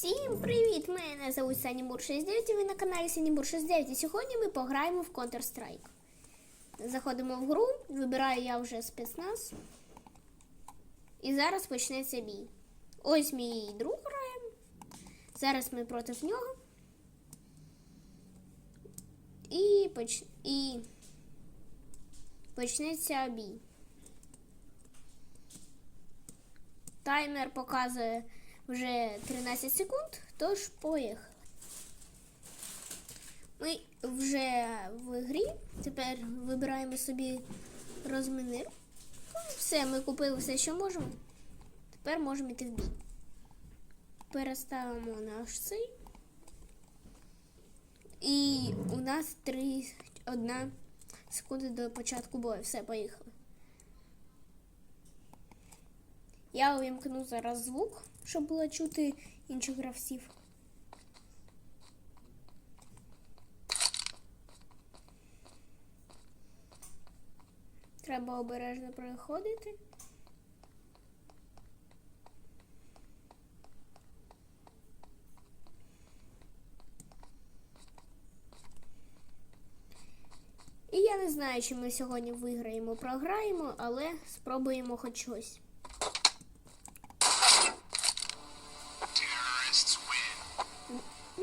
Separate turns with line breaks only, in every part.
Всім привіт! Мене зовут Санімур 69 і ви на каналі Санімур 69 і сьогодні ми пограємо в Counter-Strike. Заходимо в гру, вибираю я вже спецназ. І зараз почнеться бій. Ось мій друг грає. Зараз ми проти нього. І, поч... і почнеться бій. Таймер показує вже 13 секунд, тож поїхали. Ми вже в грі. Тепер вибираємо собі розмінир. Все, ми купили все, що можемо. Тепер можемо йти в бій. Переставимо наш цей. І у нас 3, 1 секунда до початку бою. Все, поїхали. Я увімкну зараз звук, щоб було чути інших гравців. Треба обережно проходити. І я не знаю, чи ми сьогодні виграємо, програємо, але спробуємо хоч щось.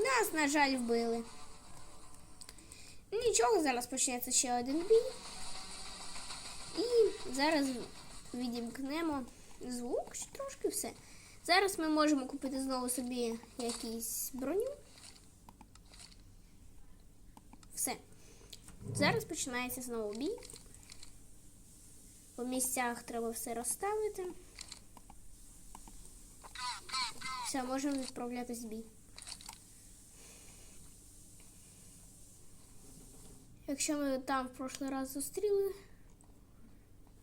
Нас, на жаль, вбили. Нічого, зараз почнеться ще один бій. І зараз відімкнемо звук трошки все. Зараз ми можемо купити знову собі якусь броню. Все. Зараз починається знову бій. По місцях треба все розставити. Все, можемо відправлятись в бій. Якщо ми там в прошлий раз зустріли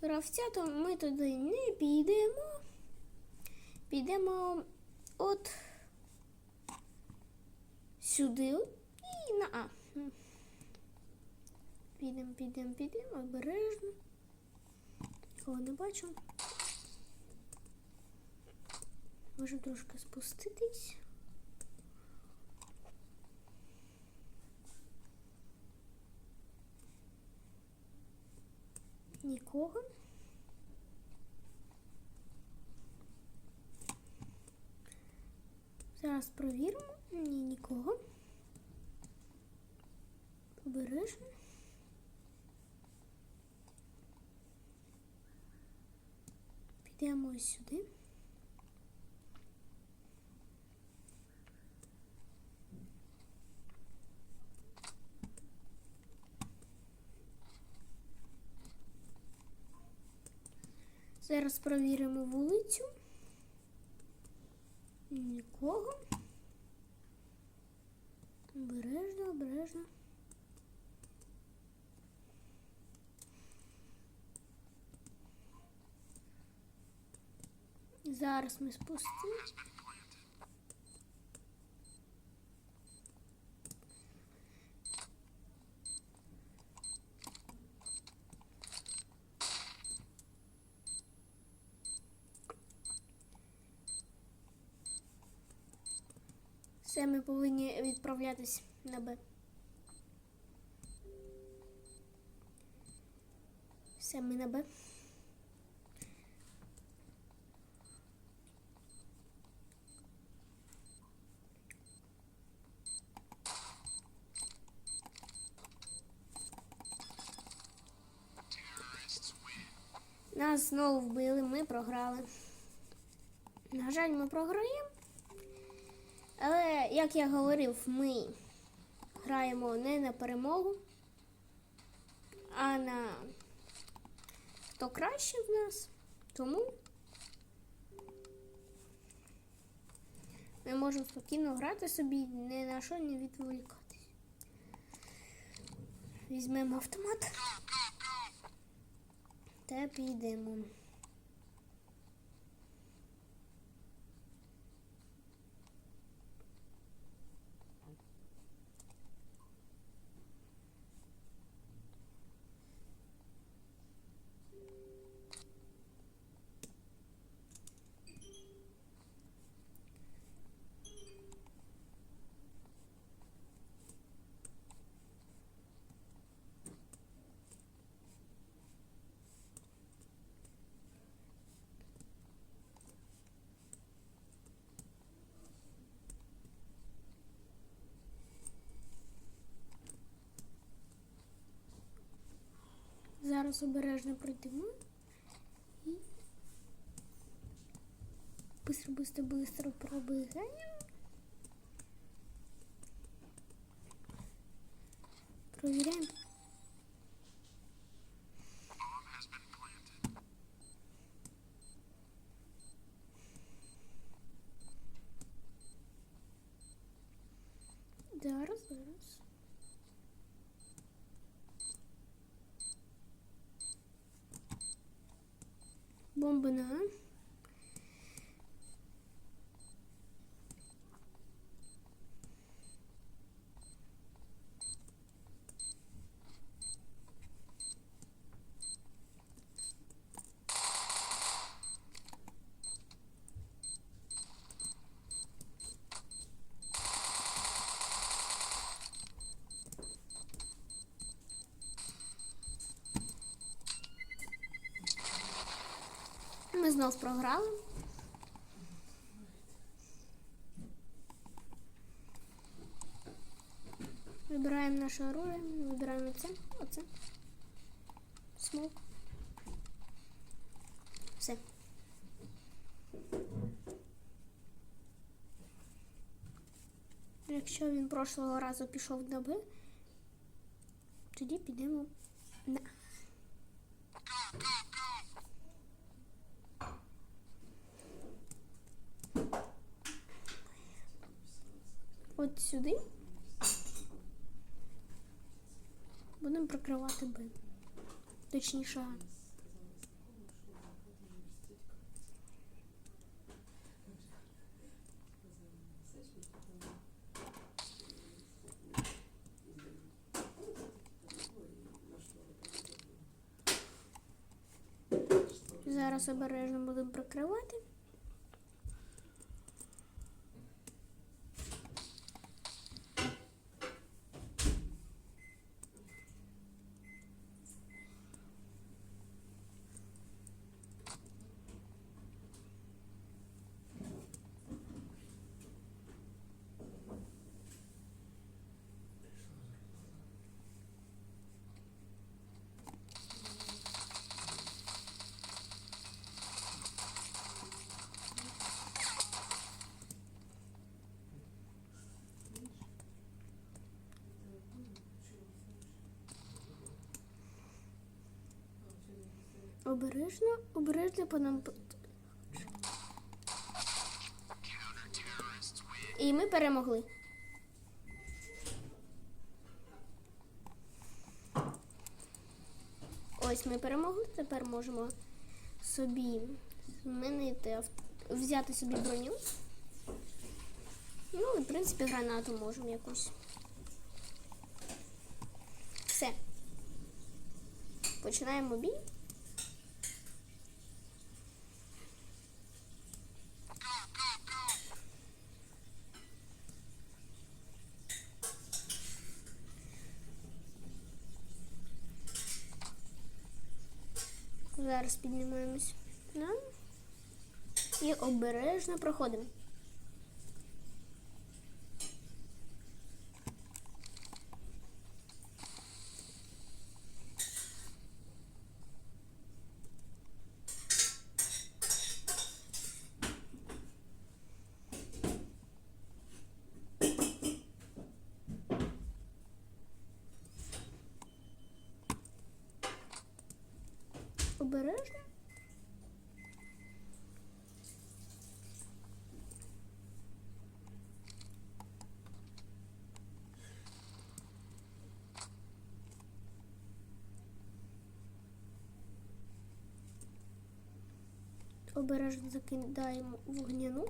гравця, то ми туди не підемо. Підемо от сюди і на А. Підемо, підемо, підемо, обережно. Нікого не бачу. Можемо трошки спуститись. Нікого. Зараз провіримо. Ні, нікого. Побережемо. Підемо ось сюди. Зараз провіримо вулицю. Нікого. Обережно, обережно. Зараз ми спустимо. Все, ми повинні відправлятись на Б. Все, ми на Б. Нас знову вбили, ми програли. На жаль, ми програємо. Але, як я говорив, ми граємо не на перемогу, а на хто краще в нас. Тому ми можемо спокійно грати собі, ні на що не відволікатись. Візьмемо автомат та підемо. Зараз обережно пройдемо. І быстро, быстро, быстро пробігаємо. Провіряємо. bombanın знов програли. Вибираємо наше оружие, вибираємо це, оце. Смок. Все. Якщо він прошлого разу пішов на Б, тоді підемо на. От сюди. Будемо прикривати Б. Точніше. А. Зараз обережно будемо прикривати. Обережно, обережно по нам. І ми перемогли. Ось ми перемогли. Тепер можемо собі змінити взяти собі броню. Ну, і, в принципі, гранату можемо якусь. Все. Починаємо бій. Зараз піднімаємось. Да? І обережно проходимо. Обережно. Обережно закидаємо вогняну.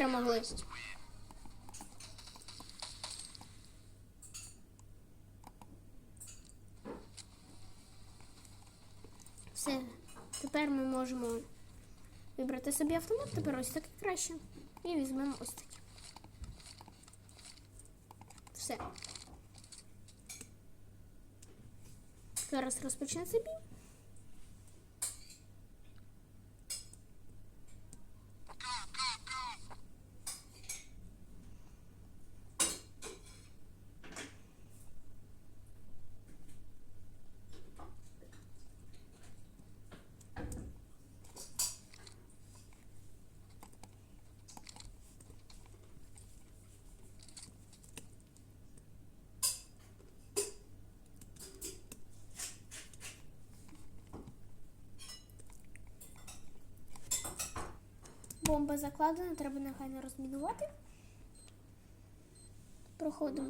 перемогли. Все, тепер ми можемо вибрати собі автомат, тепер ось такий краще. І візьмемо ось такий. Все. Зараз розпочнеться бій. Бомба закладена, треба негайно розмінувати. Проходимо.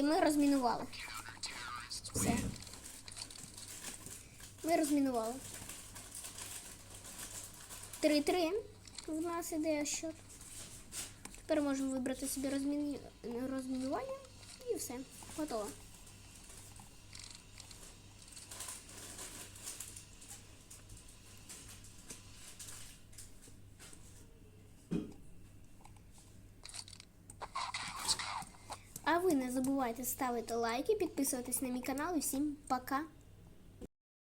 І ми розмінували. Все. Ми розмінували. 3-3. В нас іде щот. Тепер можемо вибрати собі розмінування і все. Готово. А ви не забувайте ставити лайки, підписуватись на мій канал і всім пока!